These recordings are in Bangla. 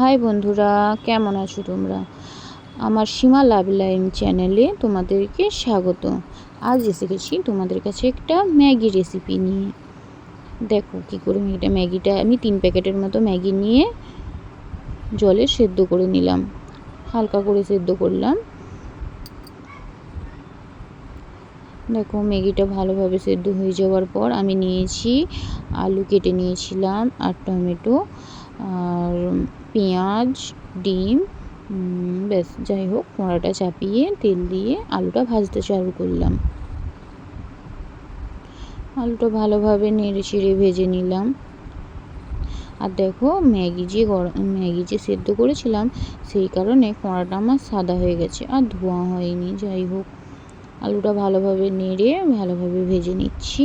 হাই বন্ধুরা, কেমন আছো তোমরা? আমার সীমা লাভ লাইন চ্যানেলে তোমাদেরকে স্বাগত। আজ এসে গেছি তোমাদের কাছে একটা ম্যাগি রেসিপি নিয়ে। দেখো কী করে ম্যাগিটা ম্যাগিটা আমি তিন প্যাকেটের মতো ম্যাগি নিয়ে জলে সেদ্ধ করে নিলাম। হালকা করে সেদ্ধ করলাম। দেখো ম্যাগিটা ভালোভাবে সেদ্ধ হয়ে যাওয়ার পর আমি নিয়েছি আলু কেটে নিয়েছিলাম আর টমেটো। আর পেঁয়াজ, ডিম ব্যাস, যাই হোক কড়াটা চাপিয়ে, তেল দিয়ে আলুটা ভাজতে চালু করলাম। আলুটা ভালোভাবে নেড়ে চেড়ে ভেজে নিলাম। আর দেখো, ম্যাগি যে গরম ম্যাগি যে সেদ্ধ করেছিলাম, সেই কারণে কড়াটা আমার সাদা হয়ে গেছে, আর ধোয়া হয়নি। যাই হোক, আলুটা ভালোভাবে নেড়ে, ভালোভাবে ভেজে নিচ্ছি।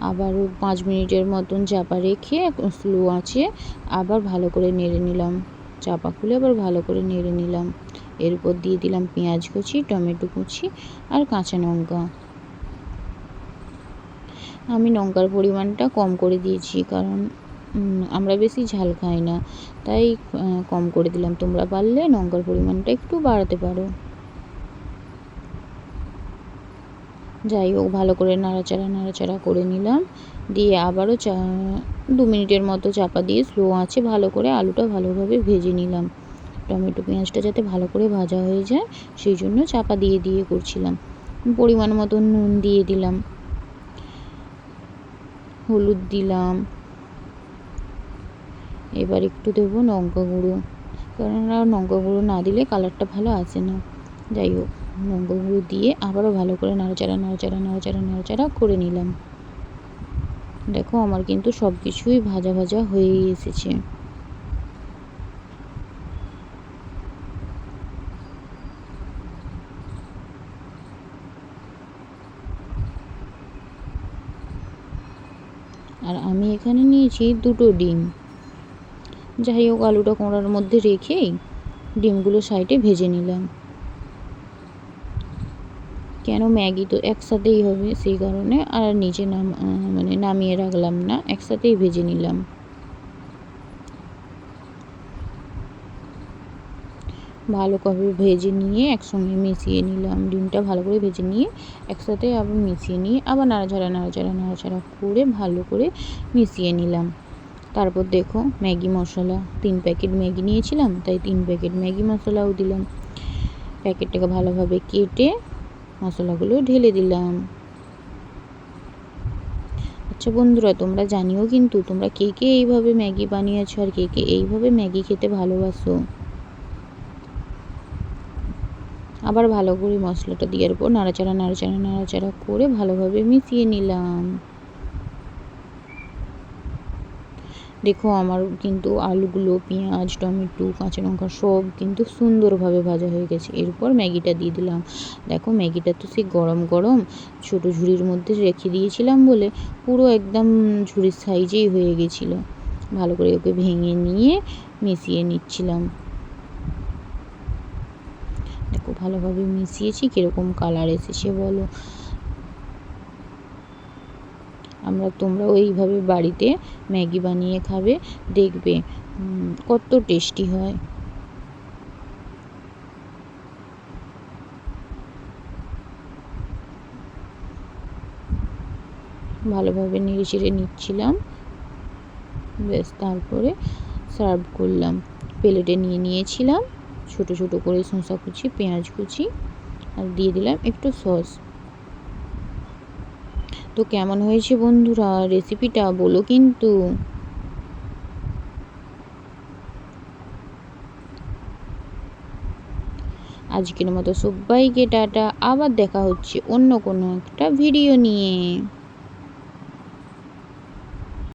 আবারও পাঁচ মিনিটের মতন চাপা রেখে স্লো আছে আবার ভালো করে নেড়ে নিলাম। চাপা খুলে আবার ভালো করে নেড়ে নিলাম। এরপর দিয়ে দিলাম পেঁয়াজ কুচি, টমেটো কুচি আর কাঁচা লঙ্কা। আমি লঙ্কার পরিমাণটা কম করে দিয়েছি কারণ আমরা বেশি ঝাল খাই না। তাই কম করে দিলাম। তোমরা পারলে লঙ্কার পরিমাণটা একটু বাড়াতে পারো। যাই হোক, ভালো করে নাড়াচাড়া নাড়াচাড়া করে নিলাম। দিয়ে আবারও চা, দু মিনিটের মতো চাপা দিয়ে স্লো আছে ভালো করে আলুটা ভালোভাবে ভেজে নিলাম। টমেটো, পেঁয়াজটা যাতে ভালো করে ভাজা হয়ে যায়, সেই জন্য চাপা দিয়ে দিয়ে করছিলাম। পরিমাণ মতো নুন দিয়ে দিলাম। হলুদ দিলাম। এবার একটু দেবো লঙ্কা গুঁড়ো। কারণ লঙ্কা গুঁড়ো না দিলে কালারটা ভালো আসে না। যাই হোক লঙ্কা গুঁড়ো দিয়ে আবারও ভালো করে নাড়াচাড়া নাড়াচাড়া নাড়াচাড়া নাড়াচাড়া করে নিলাম। দেখো আমার কিন্তু সব কিছুই ভাজা ভাজা হয়েই এসেছে। আর আমি এখানে নিয়েছি দুটো ডিম। যাই হোক, আলুটা কোঁড়ার মধ্যে রেখেই ডিমগুলো সাইডে ভেজে নিলাম। কেন ম্যাগি তো একসাথেই হবে সেই কারণে? আর নিচে নাম মানে নামিয়ে রাখলাম না, একসাথেই ভেজে নিলাম। ভালো করে ভেজে নিয়ে একসঙ্গে মিশিয়ে নিলাম। ডিমটা ভালো করে ভেজে নিয়ে একসাথে আবার মিশিয়ে নিয়ে আবার নাড়াচাড়া নাড়াচাড়া নাড়াচাড়া করে ভালো করে মিশিয়ে নিলাম। তারপর দেখো ম্যাগি মশলা, তিন প্যাকেট ম্যাগি নিয়েছিলাম, তাই তিন প্যাকেট ম্যাগি মশলাও দিলাম। প্যাকেটটাকে ভালোভাবে কেটে মশলাগুলো ঢেলে দিলাম। আচ্ছা বন্ধুরা, তোমরা জানিও কিন্তু তোমরা কে কে এইভাবে ম্যাগি বানিয়েছো আর কে কে এইভাবে ম্যাগি খেতে ভালোবাসো। আবার ভালো করে মশলাটা দেওয়ার পর নাড়াচাড়া নাড়াচাড়া নাড়াচাড়া করে ভালোভাবে মিশিয়ে নিলাম। দেখো আমার কিন্তু আলুগুলো, পেঁয়াজ, টমেটো, কাঁচা লঙ্কা সব কিন্তু সুন্দরভাবে ভাজা হয়ে গেছে। এরপর ম্যাগিটা দিয়ে দিলাম। দেখো ম্যাগিটা তো সেই গরম গরম ছোটো ঝুড়ির মধ্যে রেখে দিয়েছিলাম বলে পুরো একদম ঝুড়ির সাইজেই হয়ে গেছিল। ভালো করে ওকে ভেঙে নিয়ে মিশিয়ে নিচ্ছিলাম। দেখো ভালোভাবে মিশিয়েছি, কীরকম কালার এসেছে বলো। আমরা তোমরাও এইভাবে বাড়িতে ম্যাগি বানিয়ে খাবে, দেখবে কত টেস্টি হয়। ভালোভাবে নেড়ে চেড়ে নিচ্ছিলাম। বেশ তারপরে সার্ভ করলাম। প্লেটে নিয়ে নিয়েছিলাম, ছোট ছোট করে শসা কুচি, পেঁয়াজ কুচি, আর দিয়ে দিলাম একটু সস। তো কেমন হয়েছে বন্ধুরা? রেসিপিটা বলো কিন্তু। আজকের মতো সবাইকে টাটা। আবার দেখা হচ্ছে অন্য কোনো একটা ভিডিও নিয়ে।